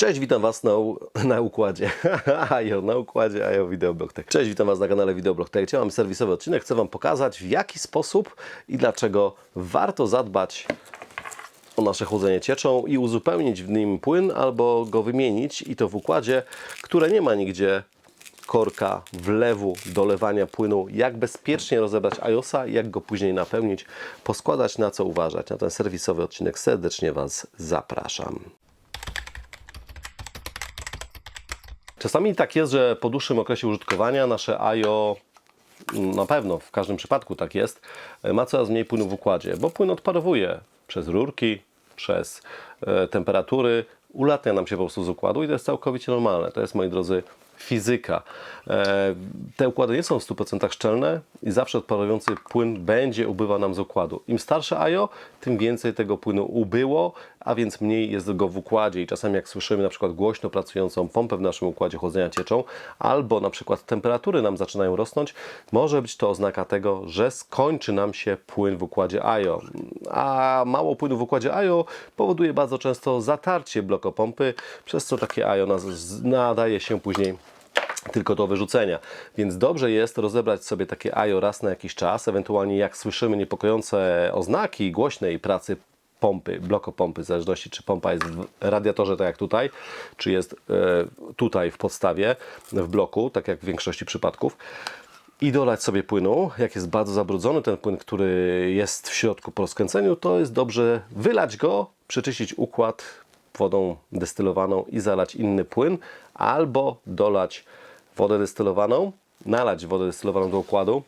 Cześć, witam Was na, na układzie. Ajo, na układzie Ajo Videoblog Tech. Cześć, witam Was na kanale Videoblog Tech. Dzisiaj mam serwisowy odcinek. Chcę Wam pokazać, w jaki sposób i dlaczego warto zadbać o nasze chłodzenie cieczą i uzupełnić w nim płyn albo go wymienić i to w układzie, które nie ma nigdzie korka, wlewu, dolewania płynu, jak bezpiecznie rozebrać iOSa, jak go później napełnić, poskładać, na co uważać. Na ten serwisowy odcinek serdecznie Was zapraszam. Czasami tak jest, że po dłuższym okresie użytkowania nasze IO, na pewno w każdym przypadku tak jest, ma coraz mniej płynu w układzie, bo płyn odparowuje przez rurki, przez e, temperatury, ulatnia nam się po prostu z układu i to jest całkowicie normalne. To jest, moi drodzy, fizyka. E, te układy nie są w 100% szczelne i zawsze odparujący płyn będzie ubywał nam z układu. Im starsze IO, tym więcej tego płynu ubyło, a więc mniej jest go w układzie i czasami jak słyszymy na przykład głośno pracującą pompę w naszym układzie chłodzenia cieczą, albo na przykład temperatury nam zaczynają rosnąć, może być to oznaka tego, że skończy nam się płyn w układzie IO. A mało płynu w układzie IO powoduje bardzo często zatarcie blokopompy, przez co takie IO nadaje się później tylko do wyrzucenia. Więc dobrze jest rozebrać sobie takie IO raz na jakiś czas, ewentualnie jak słyszymy niepokojące oznaki głośnej pracy pompy, blokopompy, w zależności czy pompa jest w radiatorze, tak jak tutaj, czy jest e, tutaj w podstawie, w bloku, tak jak w większości przypadków. I dolać sobie płynu. Jak jest bardzo zabrudzony ten płyn, który jest w środku po rozkręceniu, to jest dobrze wylać go, przeczyścić układ wodą destylowaną i zalać inny płyn, albo dolać wodę destylowaną, nalać wodę destylowaną do układu,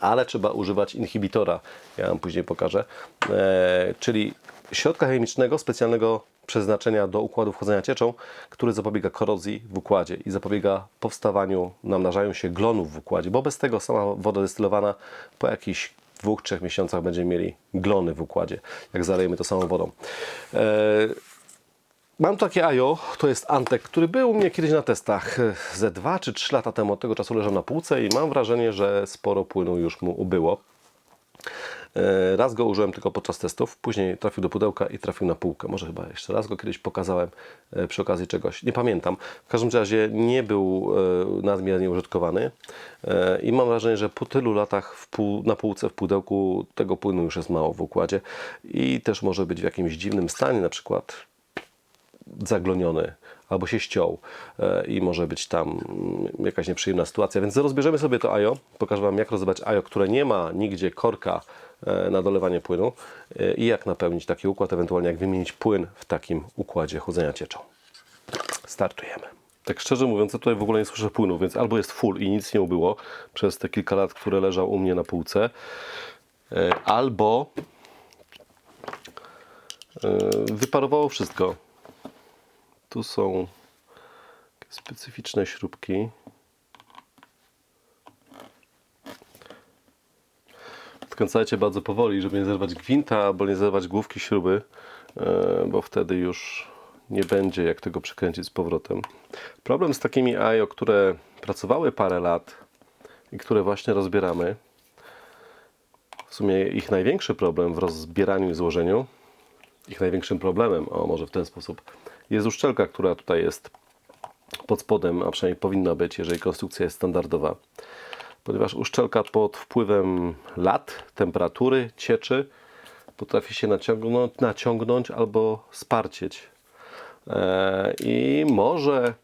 ale trzeba używać inhibitora. Ja Wam później pokażę. E, czyli środka chemicznego specjalnego przeznaczenia do układu wchodzenia cieczą, który zapobiega korozji w układzie i zapobiega powstawaniu, namnażaniu się glonów w układzie, bo bez tego sama woda destylowana po jakichś dwóch, trzech miesiącach będziemy mieli glony w układzie, jak zalejemy to samą wodą. E, Mam takie IO, to jest Antek, który był u mnie kiedyś na testach ze 2 czy 3 lata temu. Od tego czasu leżał na półce i mam wrażenie, że sporo płynu już mu ubyło. E, Raz go użyłem tylko podczas testów, później trafił do pudełka i trafił na półkę. Może chyba jeszcze raz go kiedyś pokazałem e, przy okazji czegoś. Nie pamiętam. W każdym razie nie był e, nadmiernie użytkowany i mam wrażenie, że po tylu latach pół, na półce w pudełku tego płynu już jest mało w układzie i też może być w jakimś dziwnym stanie, na przykład zagloniony albo się ściął e, i może być tam mm, jakaś nieprzyjemna sytuacja. Więc rozbierzemy sobie to IO. Pokażę Wam, jak rozebrać IO, które nie ma nigdzie korka e, na dolewanie płynu e, i jak napełnić taki układ, ewentualnie jak wymienić płyn w takim układzie chłodzenia cieczą. Startujemy. Tak szczerze mówiąc, ja tutaj w ogóle nie słyszę płynu, więc albo jest full i nic nie ubyło przez te kilka lat, które leżał u mnie na półce, albo wyparowało wszystko. Tu są specyficzne śrubki. Odkręcajcie bardzo powoli, żeby nie zerwać gwinta albo nie zerwać główki śruby, e, bo wtedy już nie będzie jak tego przykręcić z powrotem. Problem z takimi IO, które pracowały parę lat i które właśnie rozbieramy, w sumie ich największy problem w rozbieraniu i złożeniu ich największym problemem, o może w ten sposób, jest uszczelka, która tutaj jest pod spodem, a przynajmniej powinna być, jeżeli konstrukcja jest standardowa. Ponieważ uszczelka pod wpływem lat, temperatury, cieczy, potrafi się naciągnąć, naciągnąć albo sparcieć. E, I może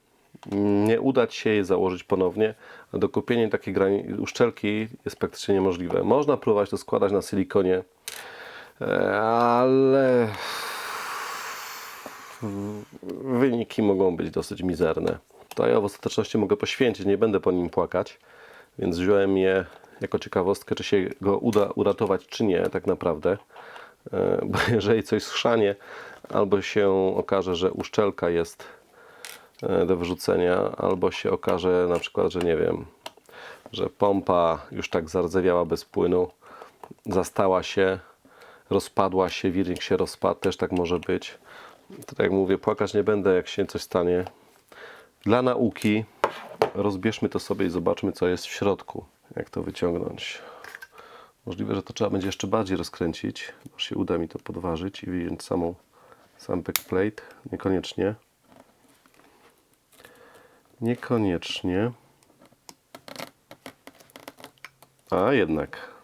nie udać się jej założyć ponownie, a dokupienie takiej uszczelki jest praktycznie niemożliwe. Można próbować to składać na silikonie, e, ale wyniki mogą być dosyć mizerne. To ja w ostateczności mogę poświęcić, nie będę po nim płakać, więc wziąłem je jako ciekawostkę, czy się go uda uratować, czy nie, tak naprawdę. E, Bo jeżeli coś schrzanie, albo się okaże, że uszczelka jest e, do wyrzucenia, albo się okaże na przykład, że nie wiem, że pompa już tak zardzewiała bez płynu, zastała się, rozpadła się, wirnik się rozpadł, też tak może być. To tak jak mówię, płakać nie będę, jak się coś stanie. Dla nauki rozbierzmy to sobie i zobaczmy, co jest w środku. Jak to wyciągnąć. Możliwe, że to trzeba będzie jeszcze bardziej rozkręcić. Może się uda mi to podważyć i wyjąć samą, sam backplate. Niekoniecznie. Niekoniecznie. A jednak.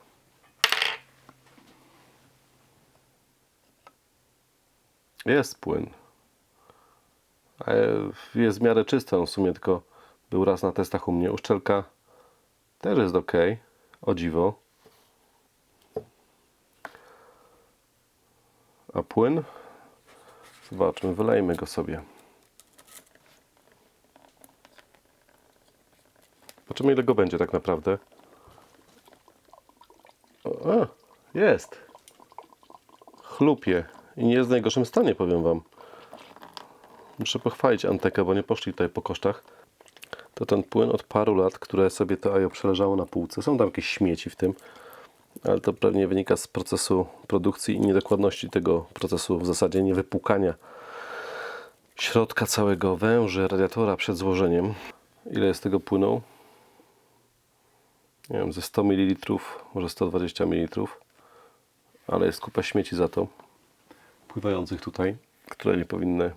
Jest płyn. Jest w miarę czysty on w sumie, tylko był raz na testach u mnie. Uszczelka też jest ok. O dziwo. A płyn? Zobaczmy, wylejmy go sobie. Zobaczymy ile go będzie tak naprawdę. O, jest. Chlupie. I nie jest w najgorszym stanie, powiem Wam. Muszę pochwalić Antekę, bo nie poszli tutaj po kosztach. To ten płyn od paru lat, które sobie to ajo przeleżało na półce. Są tam jakieś śmieci w tym, ale to pewnie wynika z procesu produkcji i niedokładności tego procesu, w zasadzie nie wypłukania środka całego węży radiatora przed złożeniem. Ile jest tego płynu? Nie wiem, ze 100 ml, może 120 ml, ale jest kupa śmieci za to, pływających tutaj, które nie powinny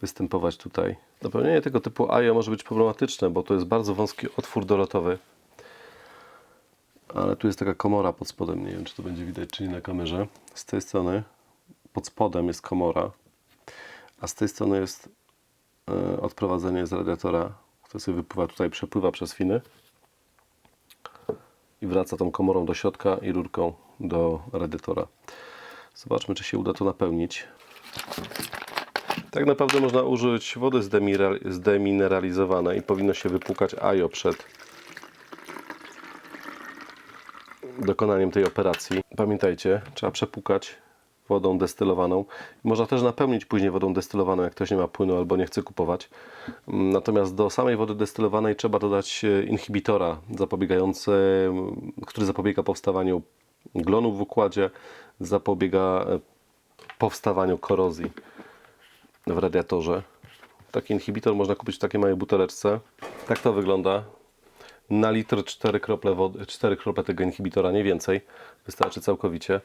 występować tutaj. Napełnienie tego typu AIO może być problematyczne, bo to jest bardzo wąski otwór dolotowy. Ale tu jest taka komora pod spodem, nie wiem czy to będzie widać czy nie na kamerze. Z tej strony pod spodem jest komora, a z tej strony jest e, odprowadzenie z radiatora, które sobie wypływa tutaj, przepływa przez finy i wraca tą komorą do środka i rurką do radiatora. Zobaczmy, czy się uda to napełnić. Tak naprawdę można użyć wody zdemineralizowanej i powinno się wypłukać ajo przed dokonaniem tej operacji. Pamiętajcie, trzeba przepłukać wodą destylowaną. Można też napełnić później wodą destylowaną, jak ktoś nie ma płynu albo nie chce kupować. Mm, Natomiast do samej wody destylowanej trzeba dodać e, inhibitora zapobiegający, który zapobiega powstawaniu glonów w układzie, zapobiega e, powstawaniu korozji w radiatorze. Taki inhibitor można kupić w takiej małej buteleczce. Tak to wygląda. Na litr 4 krople, wody, 4 krople tego inhibitora, nie więcej. Wystarczy całkowicie.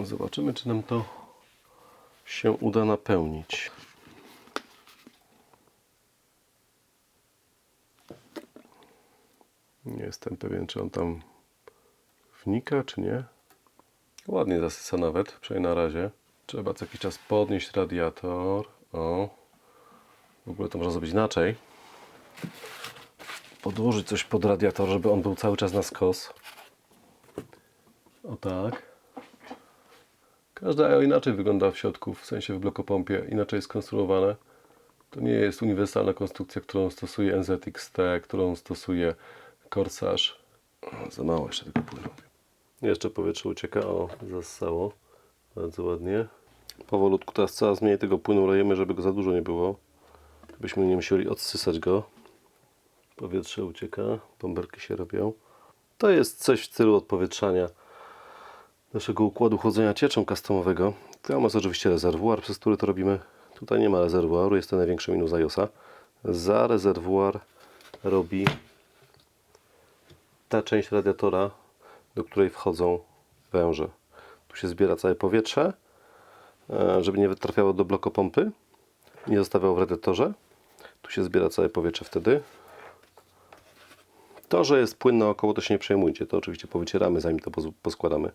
Zobaczymy, czy nam to się uda napełnić. Nie jestem pewien, czy on tam wnika, czy nie. Ładnie zasysa nawet, przynajmniej na razie. Trzeba co jakiś czas podnieść radiator. O. W ogóle to można zrobić inaczej. Podłożyć coś pod radiator, żeby on był cały czas na skos. O tak. Każde AIO inaczej wygląda w środku, w sensie w blokopompie, inaczej jest skonstruowane. To nie jest uniwersalna konstrukcja, którą stosuje NZXT, którą stosuje Corsage. Za mało jeszcze tego płynu. Jeszcze powietrze ucieka, o, zassało. Bardzo ładnie. Powolutku teraz coraz mniej tego płynu lejemy, żeby go za dużo nie było. Byśmy nie musieli odsysać go. Powietrze ucieka, bąbelki się robią. To jest coś w stylu odpowietrzania naszego układu chłodzenia cieczą customowego. Tam jest oczywiście rezerwuar, przez który to robimy. Tutaj nie ma rezerwuaru, jest to największy minus iOSa. Za rezerwuar robi ta część radiatora, do której wchodzą węże. Tu się zbiera całe powietrze, e, żeby nie trafiało do blokopompy, nie zostawiało w radiatorze. Tu się zbiera całe powietrze wtedy. To, że jest płyn naokoło, to się nie przejmujcie. To oczywiście powycieramy, zanim to poskładamy.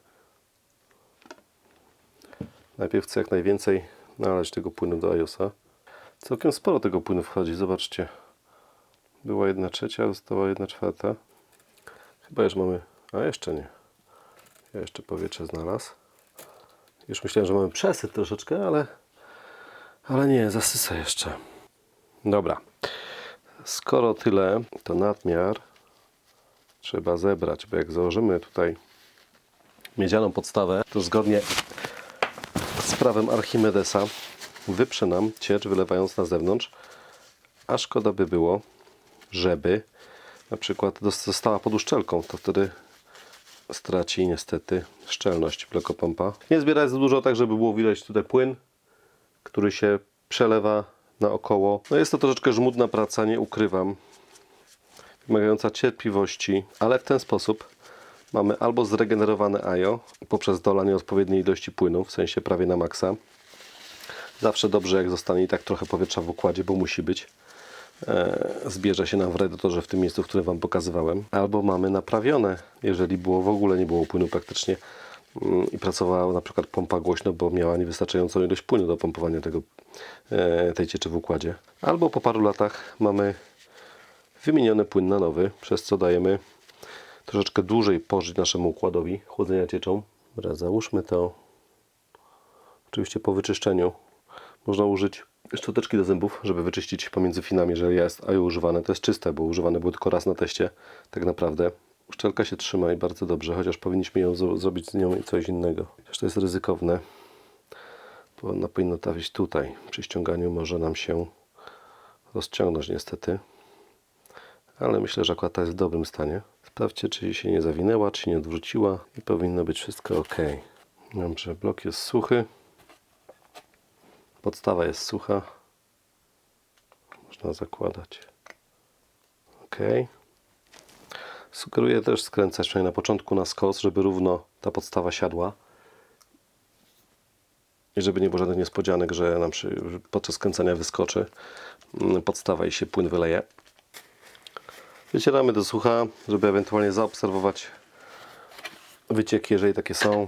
Najpierw chcę jak najwięcej nalać tego płynu do iOSa. Całkiem sporo tego płynu wchodzi, zobaczcie. Była jedna trzecia, została jedna czwarta. Chyba już mamy... A jeszcze nie. Ja jeszcze powietrze znalazł. Już myślałem, że mamy przesyt troszeczkę, ale... Ale nie, zasysa jeszcze. Dobra. Skoro tyle, to nadmiar trzeba zebrać, bo jak założymy tutaj miedzianą podstawę, to zgodnie z prawem Archimedesa wyprze nam ciecz, wylewając na zewnątrz, a szkoda by było, żeby na przykład została pod uszczelką, to wtedy straci niestety szczelność blokopompa. Nie zbierać za dużo, tak żeby było widać tutaj płyn, który się przelewa naokoło. No jest to troszeczkę żmudna praca, nie ukrywam. Wymagająca cierpliwości, ale w ten sposób mamy albo zregenerowane AIO poprzez dolanie odpowiedniej ilości płynu, w sensie prawie na maksa. Zawsze dobrze jak zostanie i tak trochę powietrza w układzie, bo musi być. E, zbierze się nam w radiatorze w tym miejscu, w którym Wam pokazywałem, albo mamy naprawione, jeżeli było w ogóle nie było płynu praktycznie mm, i pracowała na przykład pompa głośno, bo miała niewystarczającą ilość płynu do pompowania tego, e, tej cieczy w układzie. Albo po paru latach mamy wymieniony płyn na nowy, przez co dajemy troszeczkę dłużej pożyć naszemu układowi chłodzenia cieczą. Dobra, załóżmy to oczywiście po wyczyszczeniu. Można użyć szczoteczki do zębów, żeby wyczyścić pomiędzy finami, jeżeli jest aju używane. To jest czyste, bo używane było tylko raz na teście, tak naprawdę. Uszczelka się trzyma i bardzo dobrze, chociaż powinniśmy ją zro- zrobić z nią coś innego. Chociaż to jest ryzykowne, bo ona powinna trafić tutaj. Przy ściąganiu może nam się rozciągnąć niestety ale myślę, że akurat ta jest w dobrym stanie. Sprawdźcie, czy się nie zawinęła, czy nie odwróciła i powinno być wszystko ok. Dobrze, blok jest suchy. Podstawa jest sucha. Można zakładać. Ok. Sugeruję też skręcać przynajmniej na początku na skos, żeby równo ta podstawa siadła. I żeby nie było żadnych niespodzianek, że nam przy, podczas skręcania wyskoczy mm, podstawa i się płyn wyleje. Wycieramy do sucha, żeby ewentualnie zaobserwować wycieki, jeżeli takie są.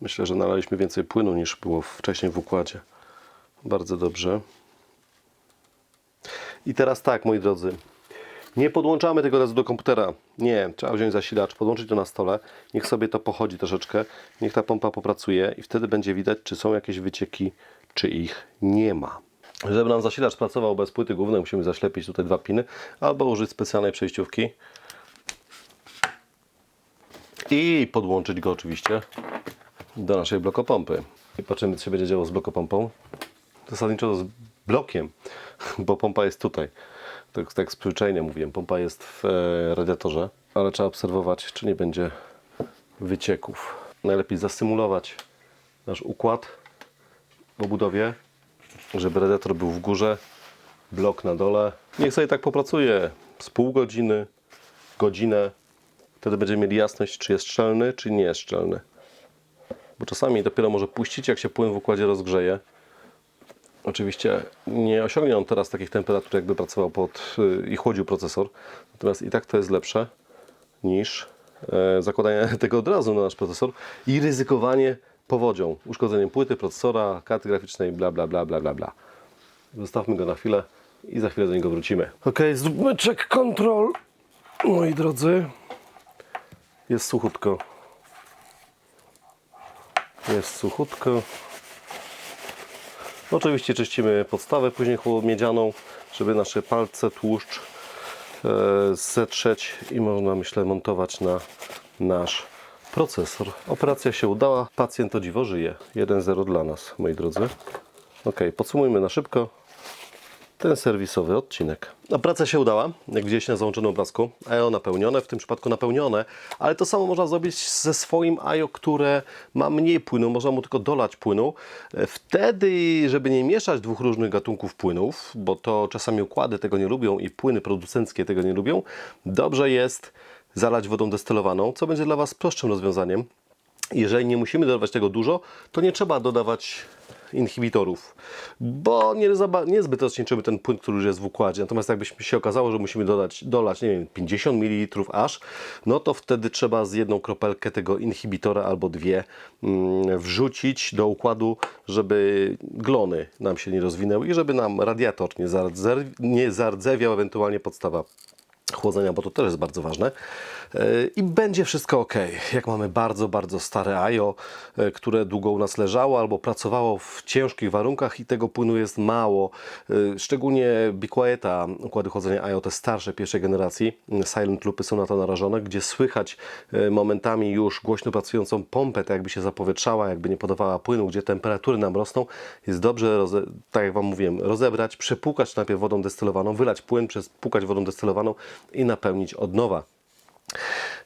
Myślę, że nalaliśmy więcej płynu niż było wcześniej w układzie. Bardzo dobrze. I teraz tak, moi drodzy. Nie podłączamy tego razu do komputera. Nie, trzeba wziąć zasilacz, podłączyć to na stole. Niech sobie to pochodzi troszeczkę. Niech ta pompa popracuje i wtedy będzie widać, czy są jakieś wycieki, czy ich nie ma. Żeby nam zasilacz pracował bez płyty głównej, musimy zaślepić tutaj dwa piny albo użyć specjalnej przejściówki i podłączyć go oczywiście do naszej blokopompy. I patrzymy, co się będzie działo z blokopompą. Zasadniczo z blokiem, bo pompa jest tutaj. Tak, tak z przyczajenia mówiłem, pompa jest w e, radiatorze, ale trzeba obserwować, czy nie będzie wycieków. Najlepiej zasymulować nasz układ w obudowie, żeby radiator był w górze, blok na dole. Niech sobie tak popracuje z pół godziny, godzinę. Wtedy będziemy mieli jasność, czy jest szczelny, czy nie jest szczelny. Bo czasami dopiero może puścić, jak się płyn w układzie rozgrzeje. Oczywiście nie osiągnie on teraz takich temperatur, jakby pracował pod y, i chłodził procesor. Natomiast i tak to jest lepsze niż e, zakładanie tego od razu na nasz procesor i ryzykowanie powodzią, uszkodzeniem płyty, procesora, karty graficznej, bla bla bla bla bla bla. Zostawmy go na chwilę i za chwilę do niego wrócimy. Ok, zróbmy check control. Moi drodzy, jest suchutko. Jest suchutko. Oczywiście czyścimy podstawę później miedzianą, żeby nasze palce, tłuszcz e, zetrzeć i można myślę montować na nasz procesor. Operacja się udała, pacjent o dziwo żyje. 1-0 dla nas, moi drodzy. Ok, podsumujmy na szybko ten serwisowy odcinek. Operacja się udała, jak gdzieś na załączonym obrazku. EO napełnione, w tym przypadku napełnione, ale to samo można zrobić ze swoim IO, które ma mniej płynu, można mu tylko dolać płynu. E, Wtedy, żeby nie mieszać dwóch różnych gatunków płynów, bo to czasami układy tego nie lubią i płyny producenckie tego nie lubią, dobrze jest zalać wodą destylowaną, co będzie dla Was prostszym rozwiązaniem. Jeżeli nie musimy dodawać tego dużo, to nie trzeba dodawać inhibitorów, bo nie, niezbyt rozcieńczymy ten płyn, który już jest w układzie. Natomiast jakbyśmy się okazało, że musimy dodać, dolać, nie wiem, 50 ml aż, no to wtedy trzeba z jedną kropelkę tego inhibitora albo dwie mm, wrzucić do układu, żeby glony nam się nie rozwinęły i żeby nam radiator nie, zardzew- nie zardzewiał, ewentualnie podstawa chłodzenia, bo to też jest bardzo ważne. Yy, I będzie wszystko ok. Jak mamy bardzo, bardzo stare AIO, yy, które długo u nas leżało albo pracowało w ciężkich warunkach i tego płynu jest mało. Yy, Szczególnie Be Quieta, układy chłodzenia AIO, te starsze pierwszej generacji, Silent Loopy są na to narażone, gdzie słychać momentami już głośno pracującą pompę, tak jakby się zapowietrzała, jakby nie podawała płynu, gdzie temperatury nam rosną. Jest dobrze, tak jak Wam mówiłem, rozebrać, przepłukać najpierw wodą destylowaną, wylać płyn, przepłukać wodą destylowaną i napełnić od nowa.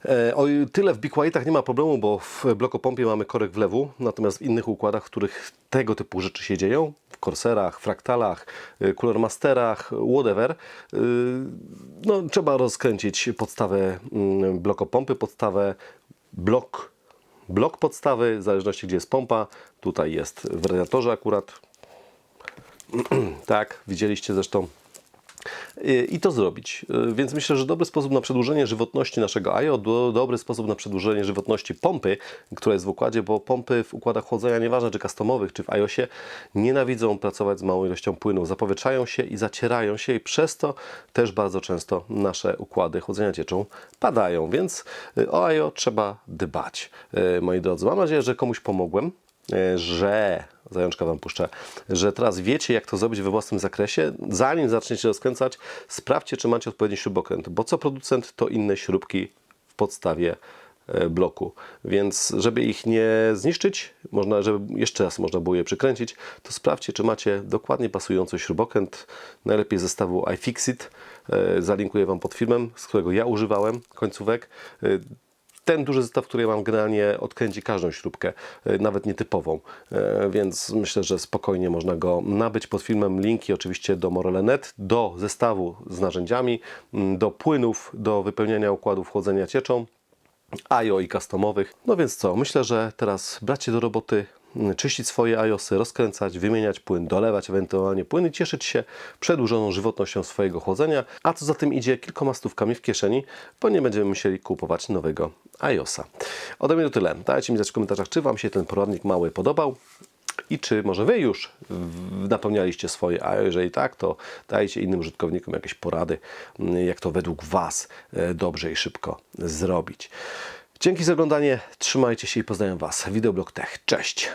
E, O tyle w Big nie ma problemu, bo w blokopompie mamy korek wlewu, natomiast w innych układach, w których tego typu rzeczy się dzieją, w Corserach, Fractalach, y, Cooler Masterach, whatever, y, no, trzeba rozkręcić podstawę mm, blokopompy, podstawę blok, blok podstawy, w zależności gdzie jest pompa, tutaj jest w radiatorze akurat, tak, widzieliście zresztą i to zrobić. Y, Więc myślę, że dobry sposób na przedłużenie żywotności naszego IO, do, dobry sposób na przedłużenie żywotności pompy, która jest w układzie, bo pompy w układach chłodzenia, nieważne czy customowych, czy w iOSie, nienawidzą pracować z małą ilością płynów. Zapowietrzają się i zacierają się i przez to też bardzo często nasze układy chłodzenia cieczą padają. Więc y, o IO trzeba dbać, y, moi drodzy. Mam nadzieję, że komuś pomogłem że zajączka Wam puszczę, że teraz wiecie, jak to zrobić we własnym zakresie. Zanim zaczniecie rozkręcać, sprawdźcie, czy macie odpowiedni śrubokręt, bo co producent, to inne śrubki w podstawie e, bloku. Więc żeby ich nie zniszczyć, można, żeby jeszcze raz można było je przykręcić, to sprawdźcie, czy macie dokładnie pasujący śrubokręt, najlepiej zestawu iFixit. E, Zalinkuję Wam pod filmem, z którego ja używałem końcówek. Ten duży zestaw, który ja mam, generalnie odkręci każdą śrubkę, e, nawet nietypową, E, więc myślę, że spokojnie można go nabyć pod filmem. Linki oczywiście do Morele.net, do zestawu z narzędziami, m, do płynów, do wypełniania układów chłodzenia cieczą. IO i customowych. No więc co, myślę, że teraz brać się do roboty, mm, czyścić swoje iOSy, rozkręcać, wymieniać płyn, dolewać ewentualnie płyn i cieszyć się przedłużoną żywotnością swojego chłodzenia, a co za tym idzie kilkoma stówkami w kieszeni, bo nie będziemy musieli kupować nowego iOSa. Ode mnie to tyle. Dajcie mi znać w komentarzach, czy Wam się ten poradnik mały podobał. I czy może Wy już napełnialiście swoje, a jeżeli tak, to dajcie innym użytkownikom jakieś porady, jak to według Was e, dobrze i szybko zrobić. Dzięki za oglądanie, trzymajcie się i pozdrawiam Was. Wideoblog Tech. Cześć!